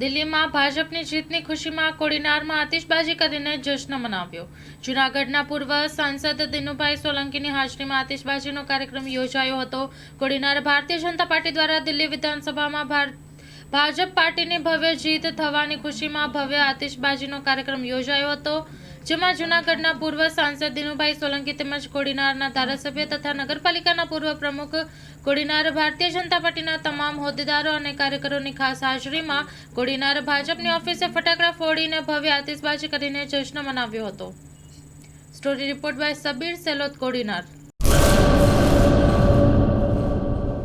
દિલ્હીમાં ભાજપની જીતની ખુશીમાં કોડીનારમાં આતિશબાજી કરીને જશ્ન મનાવ્યો. જૂનાગઢના પૂર્વ સાંસદ દિનુભાઈ સોલંકીની હાજરીમાં આતિશબાજીનો કાર્યક્રમ યોજાયો હતો. કોડીનાર ભારતીય જનતા પાર્ટી દ્વારા દિલ્હી વિધાનસભામાં ભાર- ભાજપ પાર્ટીની ભવ્ય જીત થવાની ખુશીમાં ભવ્ય આતિશબાજીનો કાર્યક્રમ યોજાયો હતો, જેમાં જૂનાગઢના પૂર્વ સાંસદ દિનુભાઈ સોલંકી તેમજ કોડીનારના ધારાસભ્ય તથા નગરપાલિકાના પૂર્વ પ્રમુખ કોડીનાર ભારતીય જનતા પાર્ટીના તમામ હોદ્દેદારો અને કાર્યકરોની ખાસ હાજરીમાં કોડીનાર ભાજપની ઓફિસે ફટાકડા ફોડીને ભવ્ય આતિશબાજી કરીને જશ્ન મનાવ્યો હતો. Story report by Sabir Selod Kodinar.